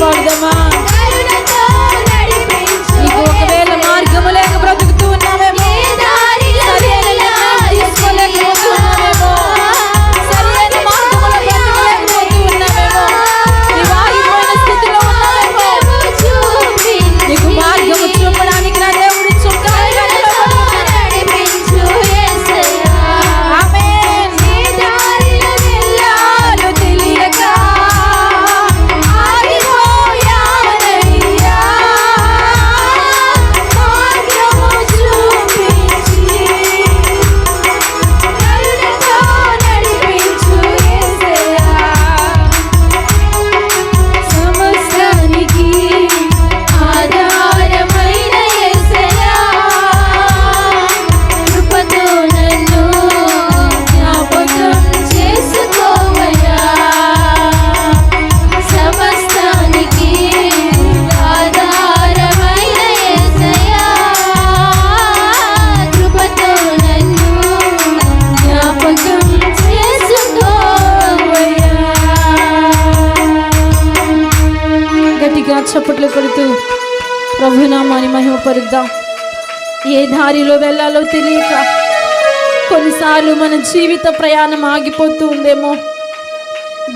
for the money. కొడుతూ ప్రభునామాని మహిమపరుద్దాం. ఏ దారిలో వెళ్ళాలో తెలియక కొన్నిసార్లు మన జీవిత ప్రయాణం ఆగిపోతూ ఉందేమో.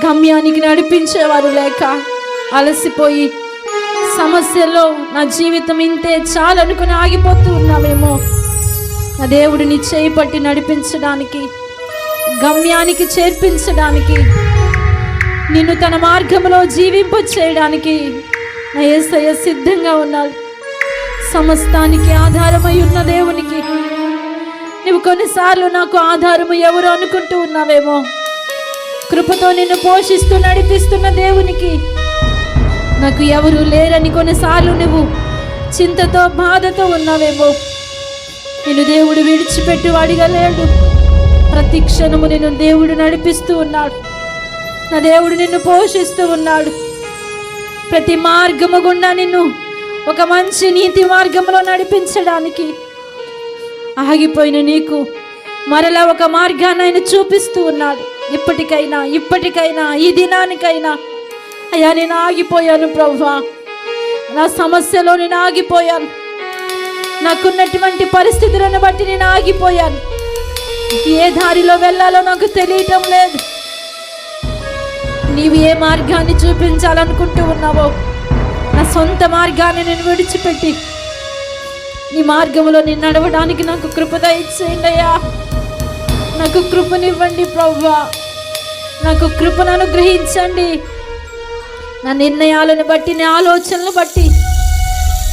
గమ్యానికి నడిపించేవారు లేక అలసిపోయి సమస్యలో నా జీవితం ఇంతే చాలనుకుని ఆగిపోతూ ఉన్నామేమో. నా దేవుడు నీ చేయి పట్టి నడిపించడానికి గమ్యానికి చేర్పించడానికి నిన్ను తన మార్గంలో జీవింప చేయడానికి నా యేసయ్య సిద్ధంగా ఉన్నాడు. సమస్తానికి ఆధారమై ఉన్న దేవునికి. నువ్వు కొన్నిసార్లు నాకు ఆధారము ఎవరు అనుకుంటూ ఉన్నావేమో. కృపతో నిన్ను పోషిస్తూ నడిపిస్తున్న దేవునికి. నాకు ఎవరు లేరని కొన్నిసార్లు నువ్వు చింతతో బాధతో ఉన్నావేమో. నిన్ను దేవుడు విడిచిపెట్టి వాడిగా లేడు ప్రతి క్షణము నిన్ను దేవుడు నడిపిస్తూ ఉన్నాడు. నా దేవుడు నిన్ను పోషిస్తూ ఉన్నాడు. ప్రతి మార్గము గుండా నిన్ను ఒక మంచి నీతి మార్గంలో నడిపించడానికి ఆగిపోయిన నీకు మరలా ఒక మార్గాన్ని ఆయన చూపిస్తూ ఉన్నాడు. ఇప్పటికైనా ఇప్పటికైనా ఈ దినానికైనా అయ్యా నేను ఆగిపోయాను ప్రభా నా సమస్యలో నేను ఆగిపోయాను. నాకున్నటువంటి పరిస్థితులను బట్టి నేను ఆగిపోయాను. ఏ దారిలో వెళ్ళాలో నాకు తెలియటం లేదు. నీవు ఏ మార్గాన్ని చూపించాలనుకుంటూ ఉన్నావో నా సొంత మార్గాన్ని నేను విడిచిపెట్టి నీ మార్గంలో నేను నడవడానికి నాకు కృపద ఇచ్చేయండి అయ్యా. నాకు కృపనివ్వండి ప్రవ్వా. నాకు కృపను అనుగ్రహించండి. నా నిర్ణయాలను బట్టి నా ఆలోచనలు బట్టి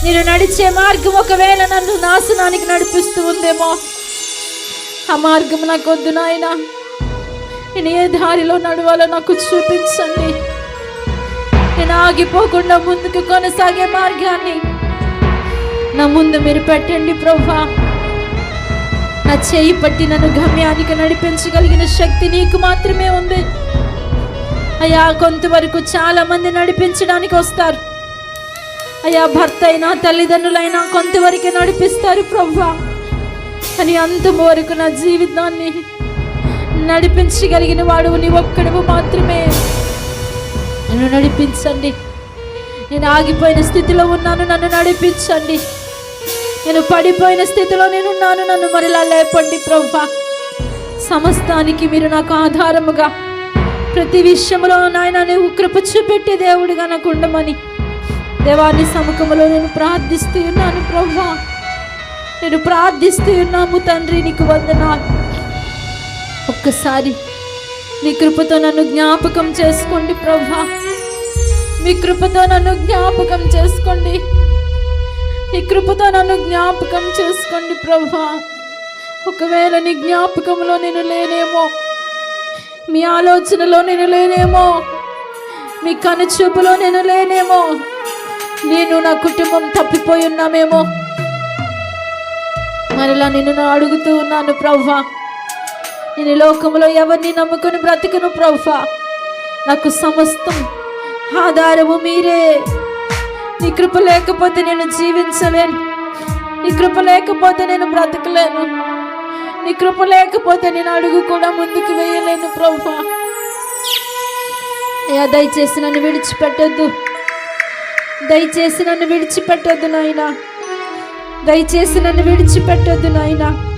నేను నడిచే మార్గం ఒకవేళ నన్ను నాశనానికి నడిపిస్తూ ఉందేమో ఆ మార్గం నాకు వద్దు నాయనా. నేను ఏ దారిలో నడవాలో నాకు చూపించండి. నేను ఆగిపోకుండా ముందుకు కొనసాగే మార్గాన్ని. నా ముందు మీరు పెట్టండి ప్రభా నా చేయి పట్టి నన్ను గమ్యానికి నడిపించగలిగిన శక్తి నీకు మాత్రమే ఉంది. అయ్యా కొంతవరకు చాలా మంది నడిపించడానికి వస్తారు. అయ్యా భర్త అయినా తల్లిదండ్రులైనా కొంతవరకే నడిపిస్తారు ప్రభా అని అంతవరకు నా జీవితాన్ని నడిపించగలిగిన వాడు నీ ఒక్కడవు మాత్రమే. నన్ను నడిపించండి. నేను ఆగిపోయిన స్థితిలో ఉన్నాను నన్ను నడిపించండి. నేను పడిపోయిన స్థితిలో నేనున్నాను నన్ను మరలా లేపండి ప్రభా సమస్తానికి మీరు నాకు ఆధారముగా ప్రతి విషయంలో నాయన నువ్వు కృప చూపెట్టి దేవుడిగా నాకు ఉండమని దేవాన్ని సముఖంలో నేను ప్రార్థిస్తూ ఉన్నాను ప్రభా నేను ప్రార్థిస్తూ ఉన్నాము తండ్రి నీకు వందనాలు. ఒక్కసారి మీ కృపతో నన్ను జ్ఞాపకం చేసుకోండి ప్రభా. మీ కృపతో నన్ను జ్ఞాపకం చేసుకోండి. నీ కృపతో నన్ను జ్ఞాపకం చేసుకోండి ప్రభా. ఒకవేళ నీ జ్ఞాపకంలో నేను లేనేమో మీ ఆలోచనలో నేను లేనేమో మీ కనుచూపులో నేను లేనేమో నేను నా కుటుంబం తప్పిపోయి ఉన్నామేమో. మరలా నిన్ను అడుగుతూ ఉన్నాను ప్రభా. నేను లోకంలో ఎవరిని నమ్ముకుని బ్రతుకును ప్రభా? నాకు సమస్తం ఆధారము మీరే. నీ కృప లేకపోతే నేను జీవించలేను. నీ కృప లేకపోతే నేను బ్రతకలేను. నీ కృప లేకపోతే నేను అడుగు కూడా ముందుకు వేయలేను ప్రభా. అయ్యా దయచేసి నన్ను విడిచిపెట్టొద్దు. దయచేసి నన్ను విడిచిపెట్టొద్దు నాయనా. దయచేసి నన్ను విడిచిపెట్టొద్దు నాయనా.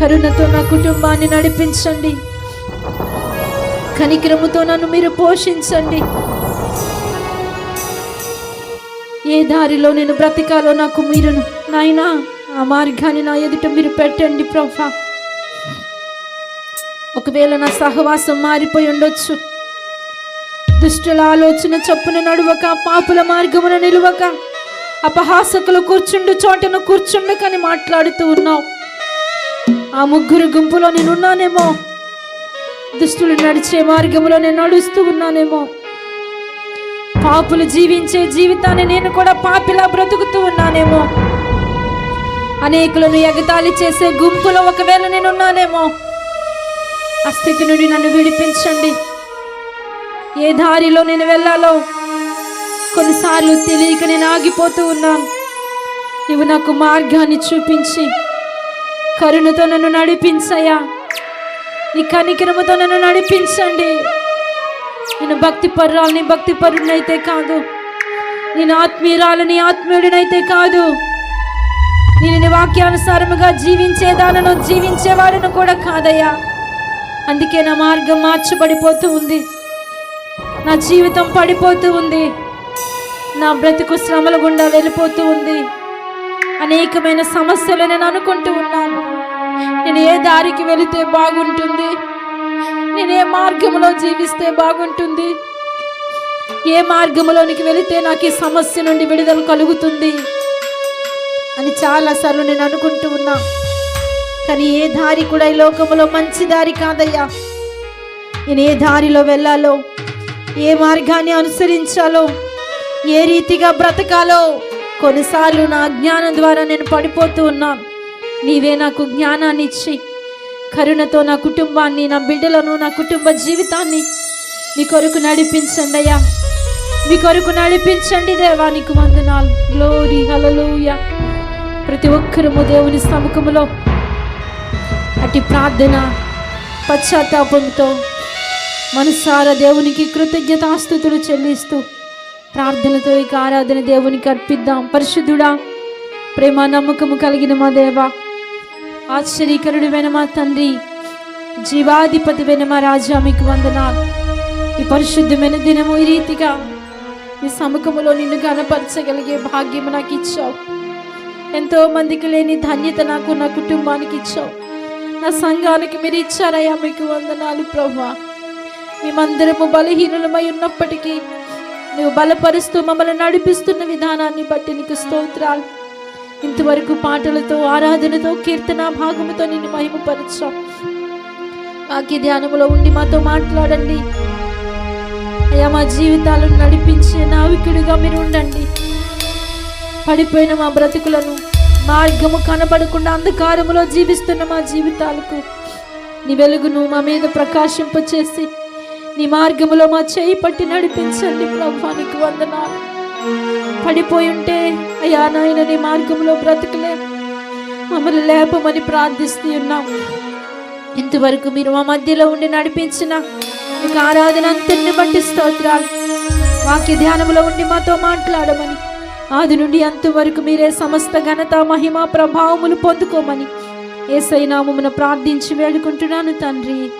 కరుణతో నా కుటుంబాన్ని నడిపించండి. కనికరముతో నన్ను మీరు పోషించండి. ఏ దారిలో నేను బ్రతికాలో నాకు మీరును. నాయనా ఆ మార్గాన్ని నా ఎదుట మీరు పెట్టండి ప్రభా. ఒకవేళ నా సహవాసం మారిపోయి ఉండొచ్చు. దుష్టుల ఆలోచన చొప్పున నడువక పాపుల మార్గమున నిలువక అపహాసకులు కూర్చుండు చోటను కానీ మాట్లాడుతూ ఉన్నావు. ఆ ముగ్గురు గుంపులో నేనున్నానేమో. దుష్టులు నడిచే మార్గంలో నేను నడుస్తూ ఉన్నానేమో. పాపులు జీవించే జీవితాన్ని నేను కూడా పాపిలా బ్రతుకుతూ ఉన్నానేమో. అనేకులను ఎగతాళి చేసే గుంపులో ఒకవేళ నేనున్నానేమో ఆ స్థితి నుండి నన్ను విడిపించండి. ఏ దారిలో నేను వెళ్ళాలో కొన్నిసార్లు తెలియక నేను ఆగిపోతూ ఉన్నాను. నువ్వు నాకు మార్గాన్ని చూపించి కరుణతో నన్ను నడిపించయ్యా. నీ కనికరముతో నన్ను నడిపించండి. నేను భక్తి పర్రాలని భక్తి పరుడినైతే కాదు. నేను ఆత్మీయురాలని ఆత్మీయుడినైతే కాదు. నేను నీ వాక్యానుసారముగా జీవించేదానను జీవించేవాడను కూడా కాదయ్యా. అందుకే నా మార్గం మార్చబడిపోతూ ఉంది. నా జీవితం పడిపోతూ ఉంది. నా బ్రతుకు శ్రమల గుండా వెళ్ళిపోతూ ఉంది. అనేకమైన సమస్యలు నేను అనుకుంటూ ఉన్నాను. నేను ఏ దారికి వెళితే బాగుంటుంది? నేను ఏ మార్గంలో జీవిస్తే బాగుంటుంది? ఏ మార్గంలోనికి వెళితే నాకు ఈ సమస్య నుండి విడుదల కలుగుతుంది? అని చాలాసార్లు నేను అనుకుంటూ ఉన్నా. కానీ ఏ దారి కూడా ఈ లోకంలో మంచి దారి కాదయ్యా. నేను ఏ దారిలో వెళ్ళాలో ఏ మార్గాన్ని అనుసరించాలో ఏ రీతిగా బ్రతకాలో కొన్నిసార్లు నా జ్ఞానం ద్వారా నేను పడిపోతూ ఉన్నాను నీవే నాకు జ్ఞానాన్ని ఇచ్చి కరుణతో నా కుటుంబాన్ని నా బిడ్డలను నా కుటుంబ జీవితాన్ని నీ కొరకు నడిపించండి అయ్యా. మీ కొరకు నడిపించండి దేవానికి వందనాలు. గ్లోరీ హలలోయ ప్రతి ఒక్కరము దేవుని సముఖములో అటు ప్రార్థన పశ్చాత్తాపంతో మనసారా దేవునికి కృతజ్ఞతాస్థుతులు చెల్లిస్తూ ప్రార్థనతో ఇక ఆరాధన దేవునికి అర్పిద్దాం. పరిశుద్ధుడా ప్రేమ నమ్మకము కలిగిన మా దేవ ఆశ్చర్యకరుడువైన మా తండ్రి జీవాధిపతివైన మా రాజా మీకు వందనాలు. ఈ పరిశుద్ధమైన దినము ఈ రీతిగా మీ సముఖములో నిన్ను గనపరచగలిగే భాగ్యం నాకు ఇచ్చావు. ఎంతో మందికి లేని ధన్యత నాకు నా కుటుంబానికి ఇచ్చావు. నా సంఘానికి మీరు ఇచ్చారయ్యా మీకు వందనాలు ప్రభా మేమందరము బలహీనులమై ఉన్నప్పటికీ నువ్వు బలపరుస్తూ మమ్మల్ని నడిపిస్తున్న విధానాన్ని బట్టి నీకు స్తోత్రాలు. ఇంతవరకు పాటలతో ఆరాధనతో కీర్తన భాగముతో నిన్ను మహిమపరచాం. వాక్య ధ్యానములో ఉండి మాతో మాట్లాడండి. అయ్యా మా జీవితాలను నడిపించే నావికుడిగా మీరు ఉండండి. పడిపోయిన మా బ్రతుకులను మార్గము కనబడకుండా అంధకారములో జీవిస్తున్న మా జీవితాలకు నీ వెలుగును మా మీద ప్రకాశింపచేసి నీ మార్గంలో మా చేయి పట్టి నడిపించండి ప్రభానికి వందనాలు. పడిపోయి ఉంటే అయ్యా నాయన నీ మార్గంలో బ్రతకలే మమ్మల్ని లేపమని ప్రార్థిస్తూ ఉన్నాం. ఇంతవరకు మీరు మా మధ్యలో ఉండి నడిపించిన మీకు ఆరాధన అంతటిని బట్టి స్తోత్రాలు. వాక్య ధ్యానంలో ఉండి మాతో మాట్లాడమని ఆది నుండి అంతవరకు మీరే సమస్త ఘనత మహిమ ప్రభావములు పొందుకోమని ఏసైనామమున ప్రార్థించి వేడుకుంటున్నాను తండ్రి.